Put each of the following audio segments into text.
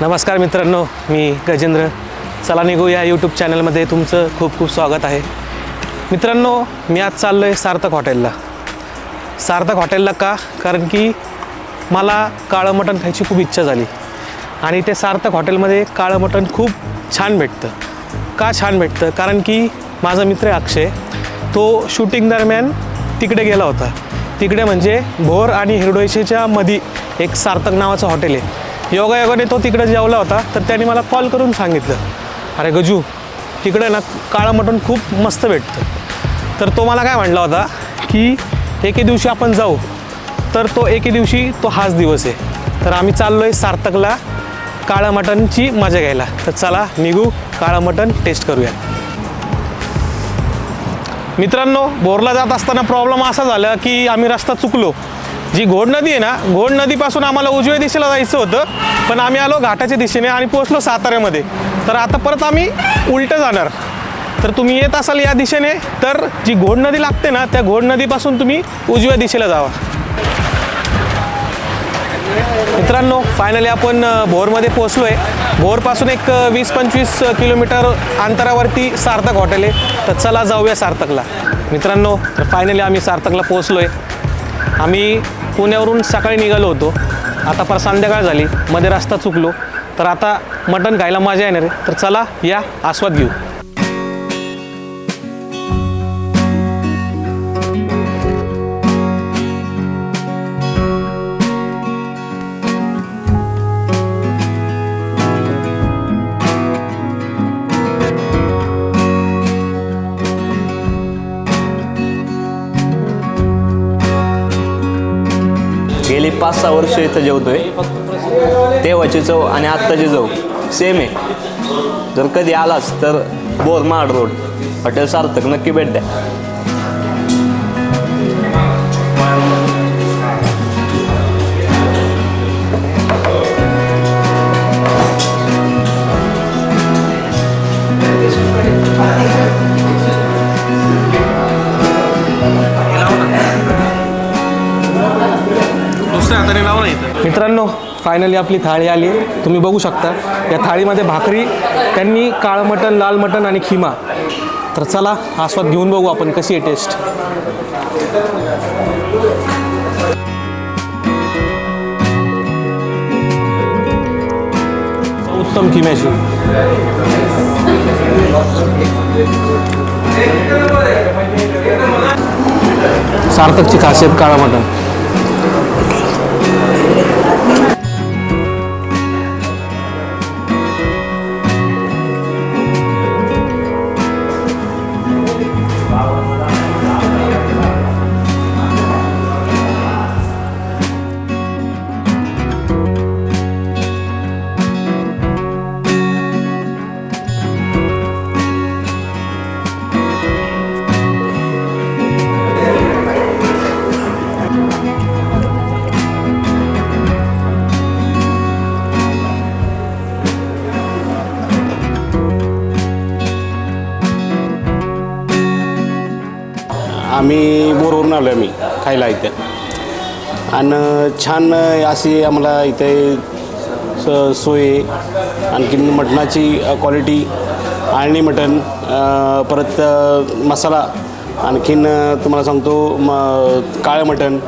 नमस्कार मित्रांनो मी गजेंद्र. चला निघू या यूट्यूब चॅनलमध्ये तुमचं खूप खूप स्वागत आहे. मित्रांनो मी आज चाललो आहे सार्थक हॉटेलला. सार्थक हॉटेलला का? कारण की मला काळं मटण खायची खूप इच्छा झाली. आणि ते सार्थक हॉटेलमध्ये काळं मटण खूप छान भेटतं. का छान भेटतं? कारण की माझा मित्र अक्षय. तो शूटिंग दरम्यान तिकडे गेला होता. तिकडे म्हणजे भोर आणि हिरडोयशेच्या मधी एक सार्थक नावाचं हॉटेल आहे. योगायोगाने तो तिकडे जेवला होता तर त्याने मला कॉल करून सांगितलं. अरे गजू तिकडे ना काळं मटण खूप मस्त भेटतं. तर तो मला काय म्हणला होता की एके दिवशी आपण जाऊ तर तो एके दिवशी तो हाच दिवस आहे. तर आम्ही चाललो आहे सार्थकला काळं मटणची मजा घ्यायला. तर चला निघू काळं मटण टेस्ट करूया. मित्रांनो बोरला जात असताना प्रॉब्लेम असा झाला की आम्ही रस्ता चुकलो. जी घोड नदी आहे ना घोड नदीपासून आम्हाला उजव्या दिशेला जायचं होतं पण आम्ही आलो घाटाच्या दिशेने आणि पोचलो साताऱ्यामध्ये. तर आता परत आम्ही उलटं जाणार. तर तुम्ही येत असाल या दिशेने तर जी घोड नदी लागते ना त्या घोड नदीपासून तुम्ही उजव्या दिशेला जावा. मित्रांनो फायनली आपण भोरमध्ये पोचलो आहे भोरपासून एक वीस पंचवीस किलोमीटर अंतरावरती सार्थक हॉटेल आहे. तर चला जाऊया सार्थकला. मित्रांनो तर फायनली आम्ही सार्थकला पोचलो आहे आम्ही पुण्यावरून सकाळी निघालो होतो. आता पर संध्याकाळ झाली. मध्ये रस्ता चुकलो. तर आता मटण खायला मजा येणार आहे. तर चला या आस्वाद घेऊ. मी पाच सहा वर्ष इथं जेवतोय. तेव्हाची चव आणि आत्ताची चव सेम आहे. जर कधी आलास तर बोरमाड रोड. हॉटेल सार्थक नक्की भेट द्या. मित्रांनो फायनली आपली थाळी आली. आहे तुम्ही बघू शकता या थाळीमध्ये भाकरी त्यांनी काळं मटण लाल मटण आणि खिमा. तर चला आस्वाद घेऊन बघू आपण कशी आहे टेस्ट उत्तम खिम्याची. सार्थकची खासियत काळा मटण. आम्ही बोरवरून आलो आम्ही खायला इथं. आणि छान अशी आम्हाला इथे स सोय आणखीन मटणाची क्वालिटी आळणी मटण परत मसाला आणखीन तुम्हाला सांगतो म काळं मटण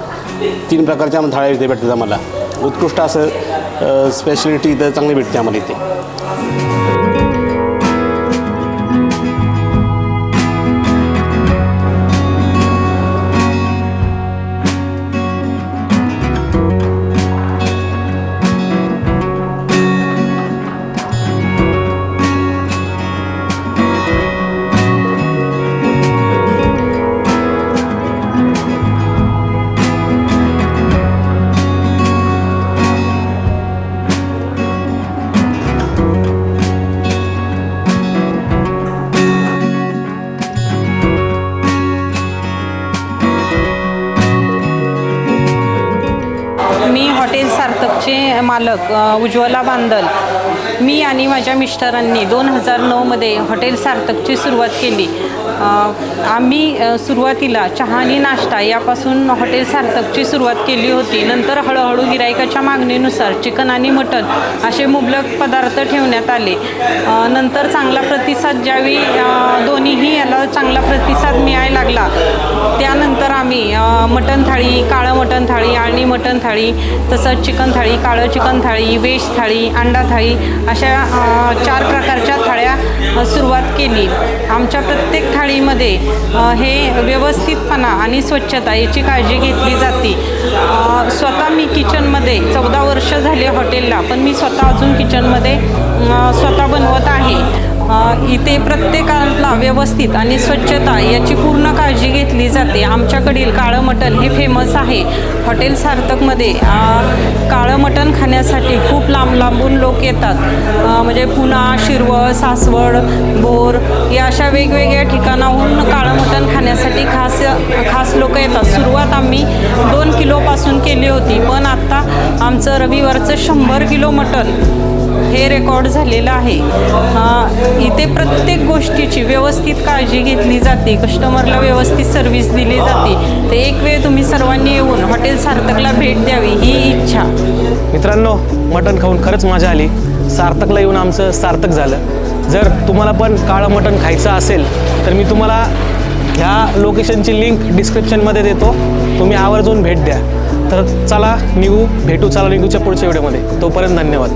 तीन प्रकारच्या थाळ्या इथे भेटतात आम्हाला. उत्कृष्ट असं स्पेशलिटी इथं चांगली भेटते आम्हाला इथे. मालक उज्ज्वला बांदल. मी आणि माझ्या मिस्टरांनी दोन हजार नऊमध्ये हॉटेल सार्थकची सुरुवात केली. आम्ही सुरुवातीला चहा आणि नाश्ता यापासून हॉटेल सार्थकची सुरुवात केली होती. नंतर हळूहळू गिरायकाच्या मागणीनुसार चिकन आणि मटन असे मुबलक पदार्थ ठेवण्यात आले. नंतर चांगला प्रतिसाद ज्यावेळी दोन्हीही याला चांगला प्रतिसाद मिळायला लागला त्यानंतर आम्ही मटन मटण थाळी काळं मटण थाळी आणि मटण थाळी तसंच चिकन थाळी काळं चिकन थाळी वेज थाळी अंडा थाळी अशा चार प्रकारच्या थाळ्या सुरुवात केली. आमच्या प्रत्येक थाळीमध्ये हे व्यवस्थितपणा आणि स्वच्छता याची काळजी घेतली जाते. स्वतः मी किचनमध्ये चौदा वर्ष झाले हॉटेलला पण मी स्वतः अजून किचनमध्ये स्वतः बनवत आहे. इथे प्रत्येकाला व्यवस्थित आणि स्वच्छता याची पूर्ण काळजी घेतली जाते. आमच्याकडील काळं मटण हे फेमस आहे. हॉटेल सार्थकमध्ये काळं मटण खाण्यासाठी खूप लांब लांबून लोक येतात. म्हणजे पुणा शिरवळ सासवड बोर या अशा वेगवेगळ्या ठिकाणाहून काळं मटण खाण्यासाठी खास खास लोक येतात. सुरुवात आम्ही दोन किलोपासून केली होती पण आत्ता आमचं रविवारचं शंभर किलो मटण हे रेकॉर्ड झालेलं आहे. इथे प्रत्येक गोष्टीची व्यवस्थित काळजी घेतली जाते. कस्टमरला व्यवस्थित सर्व्हिस दिली जाते. तर एक वेळ तुम्ही सर्वांनी येऊन हॉटेल सार्थकला भेट द्यावी ही इच्छा. मित्रांनो मटण खाऊन खरंच मजा आली. सार्थकला येऊन आमचं सार्थक झालं. जर तुम्हाला पण काळं मटण खायचं असेल तर मी तुम्हाला ह्या लोकेशनची लिंक डिस्क्रिप्शनमध्ये देतो. तुम्ही आवर्जून भेट द्या. तर चला निघू. भेटू चला निघूच्या पुढच्या व्हिडिओमध्ये तोपर्यंत धन्यवाद.